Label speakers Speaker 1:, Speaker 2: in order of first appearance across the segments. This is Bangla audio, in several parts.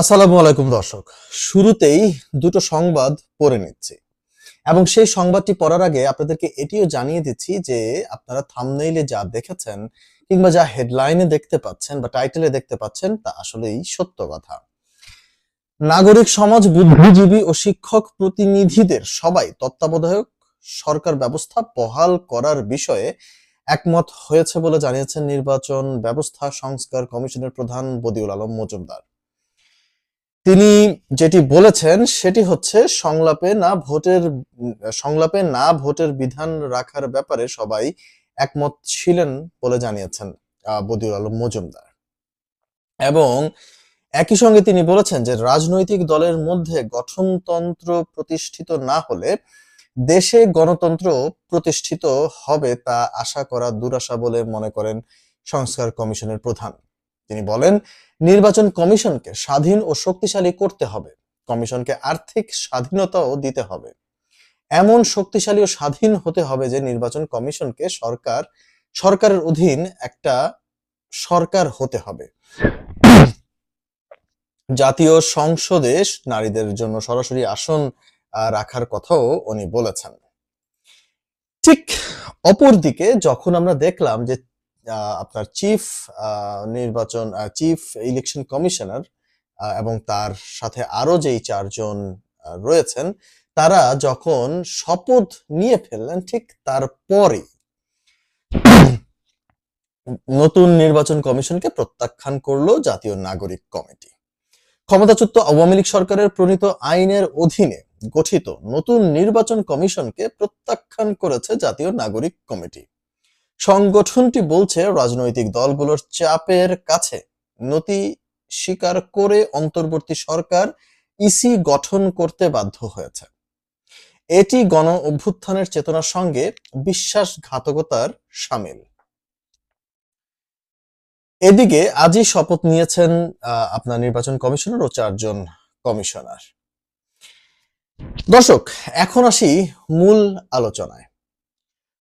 Speaker 1: আসসালামু আলাইকুম দর্শক। শুরুতেই দুটো সংবাদ পড়ে নিচ্ছি। এবং সেই সংবাদটি পড়ার আগে আপনাদেরকে এটিও জানিয়ে দিচ্ছি যে আপনারা থামনেইলে যা দেখেছেন কিংবা যা হেডলাইনে দেখতে পাচ্ছেন বা টাইটেলে দেখতে পাচ্ছেন, তা আসলেই সত্য কথা। নাগরিক সমাজ, বুদ্ধিজীবী ও শিক্ষক প্রতিনিধিদের সবাই তত্ত্বাবধায়ক সরকার ব্যবস্থা বহাল করার বিষয়ে একমত হয়েছে বলে জানিয়েছেন নির্বাচন ব্যবস্থা সংস্কার কমিশনের প্রধান বদিউল আলম মজুমদার। তিনি যেটি বলেছেন সেটি হচ্ছে সংলাপে না ভোটের, সংলাপে না ভোটের বিধান রাখার ব্যাপারে সবাই একমত ছিলেন বলে জানিয়েছেন বদিউল আলম মজুমদার। এবং একই সঙ্গে তিনি বলেছেন যে রাজনৈতিক দলের মধ্যে গঠনতন্ত্র প্রতিষ্ঠিত না হলে দেশে গণতন্ত্র প্রতিষ্ঠিত হবে তা আশা করা দুরাশা বলে মনে করেন সংস্কার কমিশনের প্রধান। তিনি বলেন নির্বাচন কমিশনকে স্বাধীন ও শক্তিশালী করতে হবে। কমিশনকে আর্থিক স্বাধীনতাও দিতে হবে। এমন শক্তিশালী ও স্বাধীন হতে হবে যে নির্বাচন কমিশনকে সরকার, সরকারের অধীন একটা সরকার হতে হবে। জাতীয় সংসদে নারীদের জন্য সরাসরি আসন রাখার কথাও উনি বলেছেন। ঠিক অপরদিকে যখন আমরা দেখলাম যে আপনার চিফ নির্বাচন চিফ ইলেকশন কমিশনার এবং তার সাথে আরও যেই চারজন রয়েছেন, তারা যখন শপথ নিয়ে ফেললেন ঠিক তারপরে নতুন নির্বাচন কমিশনকে প্রত্যাখ্যান করল জাতীয় নাগরিক কমিটি। ক্ষমতাচ্যুত আওয়ামী লীগ সরকারের প্রণীত আইনের অধীনে গঠিত নতুন নির্বাচন কমিশনকে প্রত্যাখ্যান করেছে জাতীয় নাগরিক কমিটি। সংগঠনটি বলছে, রাজনৈতিক দলগুলোর চাপের কাছে নতি স্বীকার করে অন্তর্বর্তী সরকার ইসি গঠন করতে বাধ্য হয়েছে। এটি গণ অভ্যুত্থানের চেতনার সঙ্গে বিশ্বাসঘাতকতার সামিল। এদিকে আজই শপথ নিয়েছেন আপনার নির্বাচন কমিশনার ও চারজন কমিশনার। দর্শক, এখন আসি মূল আলোচনায়।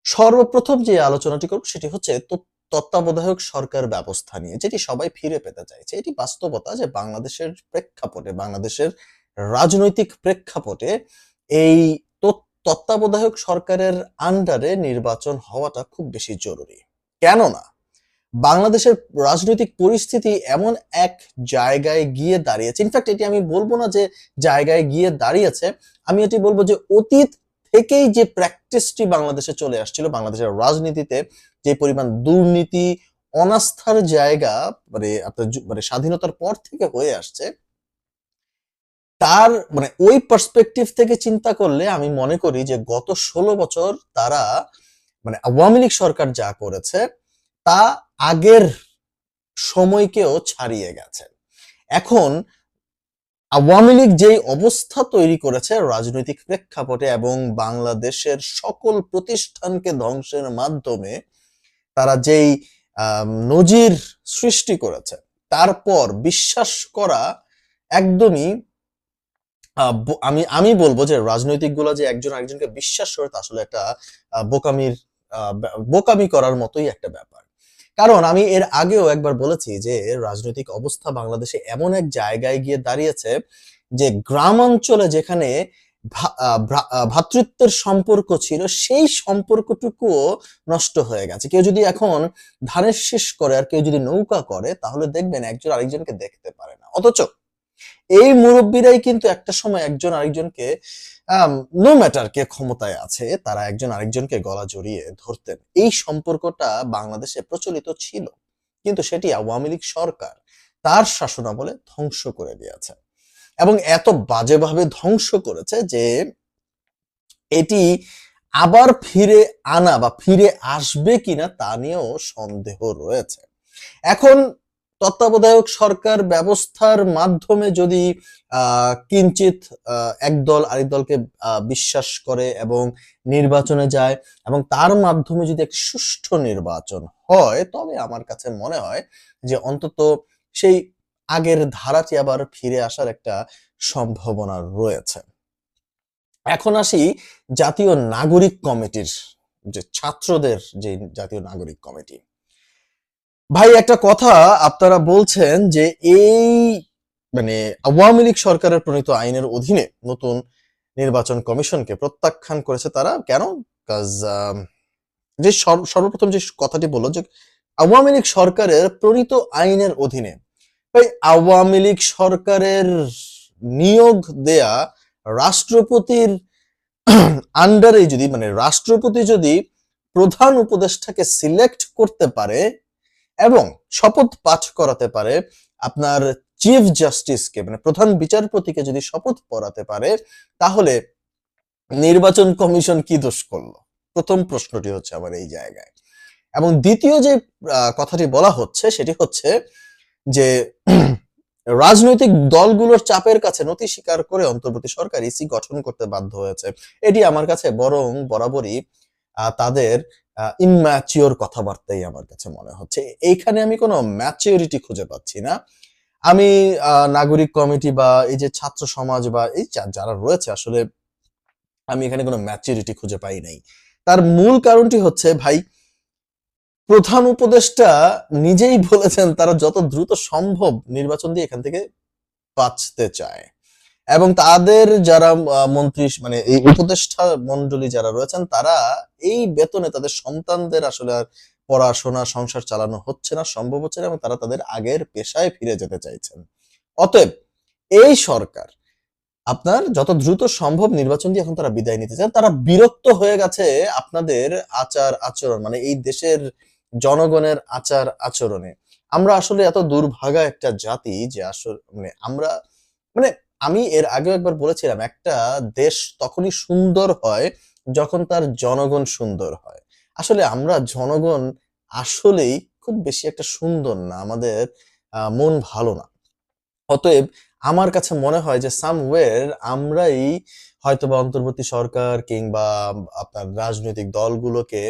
Speaker 1: সর্বপ্রথম যে আলোচনাটি করব সেটি হচ্ছে তত- তত্ত্বাবধায়ক সরকার ব্যবস্থা নিয়ে, যেটি সবাই ফিরে পেতে চাইছে। এটি বাস্তবতা যে বাংলাদেশের প্রেক্ষাপটে, বাংলাদেশের রাজনৈতিক প্রেক্ষাপটে এই তত্ত্বাবধায়ক সরকারের আন্ডারে নির্বাচন হওয়াটা খুব বেশি জরুরি। কেননা, বাংলাদেশের রাজনৈতিক পরিস্থিতি এমন এক জায়গায় গিয়ে দাঁড়িয়েছে। ইনফ্যাক্ট এটি আমি বলব না যে জায়গায় গিয়ে দাঁড়িয়েছে। আমি এটি বলব যে অতীত থেকেই যে প্র্যাকটিসটি বাংলাদেশে চলে আসছিল, বাংলাদেশের রাজনীতিতে যে পরিমাণ দুর্নীতি, অনাস্থার জায়গা মানে আপনার মানে স্বাধীনতার পর থেকে হয়ে আসছে, তার মানে ওই পার্সপেক্টিভ থেকে চিন্তা করলে আমি মনে করি যে গত ষোলো বছর তারা মানে আওয়ামী লীগ সরকার যা করেছে, তা আগের সময়কেও ছাড়িয়ে গেছে। এখন আওয়ামী লীগ যেই অবস্থা তৈরি করেছে রাজনৈতিক প্রেক্ষাপটে এবং বাংলাদেশের সকল প্রতিষ্ঠানকে ধ্বংসের মাধ্যমে, তারা যেই নজির সৃষ্টি করেছে, তারপর বিশ্বাস করা একদমই আমি আমি বলব যে রাজনৈতিকগুলা যে একজন আরেকজনকে বিশ্বাস করে তা আসলে একটা বোকামির বোকামি করার মতোই একটা ব্যাপার। কারণ আমি এর আগেও একবার বলেছি যে রাজনৈতিক অবস্থা বাংলাদেশে এমন এক জায়গায় গিয়ে দাঁড়িয়েছে যে গ্রাম অঞ্চলে যেখানে ভ্রাতৃত্বের সম্পর্ক ছিল, সেই সম্পর্কটুকুও নষ্ট হয়ে গেছে। কেউ যদি এখন ধানের শেষ করে আর কেউ যদি নৌকা করে, তাহলে দেখবেন একজন আরেকজনকে দেখতে পারে না। অথচ এই মুরব্বীরাই কিন্তু একটা সময় একজন আরেকজনকে নো ম্যাটার কে ক্ষমতায় আছে, তারা একজন আরেকজনকে গলা জড়িয়ে ধরতেন। এই সম্পর্কটা বাংলাদেশে প্রচলিত ছিল, কিন্তু সেটি আওয়ামী লীগ সরকার তার শাসনামলে ধ্বংস করে দিয়েছে। এবং এত বাজেভাবে ধ্বংস করেছে যে এটি আবার ফিরে আনা বা ফিরে আসবে কিনা তা নিয়েও সন্দেহ রয়েছে। এখন তত্ত্বাবধায়ক সরকার ব্যবস্থার মাধ্যমে যদি কিঞ্চিত আহ, এক দল আরেক দলকে বিশ্বাস করে এবং নির্বাচনে যায় এবং তার মাধ্যমে যদি এক সুষ্ঠু নির্বাচন হয় তবে আমার কাছে মনে হয় যে অন্তত সেই আগের ধারাটি আবার ফিরে আসার একটা সম্ভাবনা রয়েছে। এখন আসি জাতীয় নাগরিক কমিটির যে ছাত্রদের যে জাতীয় নাগরিক কমিটি। ভাই, একটা কথা আপনারা বলছেন যে এই মানে আওয়ামী লীগ সরকারের প্রণীত আইনের অধীনে নতুন নির্বাচন কমিশনকে প্রত্যাখ্যান করেছে তারা, কেন? কাজ যে সর্বপ্রথম যে কথাটি বলল যে আওয়ামী লীগ সরকারের প্রণীত আইনের অধীনে, ভাই, আওয়ামী লীগ সরকারের নিয়োগ দেয়া রাষ্ট্রপতির আন্ডারে যদি মানে রাষ্ট্রপতি যদি প্রধান উপদেষ্টাকে সিলেক্ট করতে পারে এবং শপথ পাঠ করাতে পারে, আপনার চিফ জাস্টিসকে মানে প্রধান বিচারপতিকে যদি শপথ পড়াতে পারে, তাহলে নির্বাচন কমিশন কি দোষ করল? প্রথম প্রশ্নটি হচ্ছে আমার এই জায়গায়। এবং দ্বিতীয় যে কথাটি বলা হচ্ছে, সেটি হচ্ছে যে, রাজনৈতিক দলগুলোর চাপের কাছে নথি স্বীকার করে অন্তর্বর্তী সরকার ইসি গঠন করতে বাধ্য হয়েছে। এটি আমার কাছে বরং বরাবরই তাদের ইম্যাচিওর কথাবার্তাই আমার কাছে মনে হচ্ছে। এইখানে আমি কোনো ম্যাচিওরিটি খুঁজে পাচ্ছি না। আমি নাগরিক কমিটি বা এই যে ছাত্র সমাজ বা এই যারা রয়েছে আসলে আমি এখানে কোনো ম্যাচিউরিটি খুঁজে পাই নাই। তার মূল কারণটি হচ্ছে, ভাই, প্রধান উপদেষ্টা নিজেই বলেছেন তারা যত দ্রুত সম্ভব নির্বাচন দিয়ে এখান থেকে বাঁচতে চায়। এবং তাদের যারা মন্ত্রী মানে এই উপদেষ্টা মন্ডলী যারা রয়েছেন, তারা এই বেতনে তাদের সন্তানদের আসলে আর পড়াশোনা, সংসার চালানো হচ্ছে না, সম্ভব হচ্ছে না, এবং তারা তাদের আগের পেশায় ফিরে যেতে চাইছেন। অতএব এই সরকার আপনার যত দ্রুত সম্ভব নির্বাচন দিয়ে এখন তারা বিদায় নিতে চান, তারা বিরক্ত হয়ে গেছে আপনাদের আচার আচরণ মানে এই দেশের জনগণের আচার আচরণে। আমরা আসলে এত দুর্ভাগা একটা জাতি যে আসলে মানে আমরা মানে আমি এর আগেও একবার বলেছিলাম, একটা দেশ তখনই সুন্দর হয় যখন তার জনগণ সুন্দর হয়। আসলে আমরা জনগণ আসলেই খুব বেশি একটা সুন্দর না, আমাদের মন ভালো না। অতএব আমার কাছে মনে হয় যে সামওয়ের আমরাই হয়তো বা অন্তর্বর্তী সরকার কিংবা আপনার রাজনৈতিক দলগুলোকে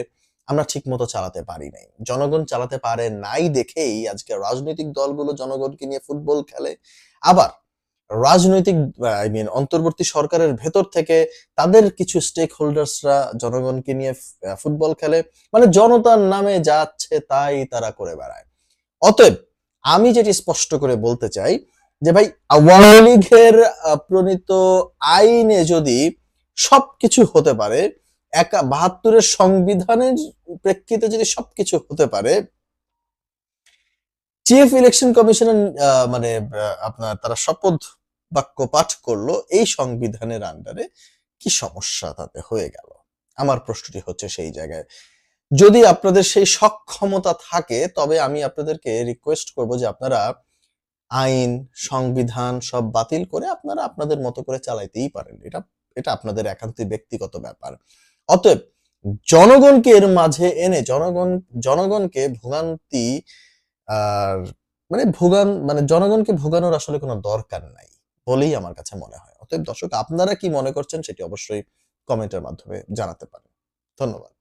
Speaker 1: আমরা ঠিক মতো চালাতে পারি নাই। জনগণ চালাতে পারে নাই দেখেই আজকে রাজনৈতিক দলগুলো জনগণকে নিয়ে ফুটবল খেলে। আবার রাজনৈতিক আই মিন অন্তর্বর্তী সরকারের ভেতর থেকে তাদের কিছু স্টেক হোল্ডার্সরা জনগণকে নিয়ে ফুটবল খেলে। মানে জনতার নামে যাচ্ছে তাই তারা করে বেড়ায়। অতএব আমি যেটি স্পষ্ট করে বলতে চাই যে ভাই, আওয়ামী লীগের প্রণীত আইনে যদি সবকিছু হতে পারে, একা বাহাত্তরের সংবিধানের প্রেক্ষিতে যদি সবকিছু হতে পারে চিফ ইলেকশন কমিশনের মানে আপনার তারা শপথ বাক্য পাঠ করল এই সংবিধানের আন্ডারে কি সমস্যা তাতে হয়ে গেল? আমার প্রশ্নটি হচ্ছে সেই জায়গায়। যদি আপনাদের সেই সক্ষমতা থাকে, তবে আমি আপনাদেরকে রিকোয়েস্ট করব যে আপনারা আইন, সংবিধান সব বাতিল করে আপনারা আপনাদের মতো করে চালাইতেই পারেন। এটা এটা আপনাদের একান্তই ব্যক্তিগত ব্যাপার। অতএব জনগণকে এর মাঝে এনে, জনগণ, জনগণকে ভোগান্তি আর মানে ভোগান মানে জনগণকে ভোগানোর আসলে কোনো দরকার নাই। বলেই আমার কাছে মনে হয়। অতএব দর্শক, আপনারা কি মনে করছেন সেটি অবশ্যই কমেন্টের মাধ্যমে জানাতে পারেন। ধন্যবাদ।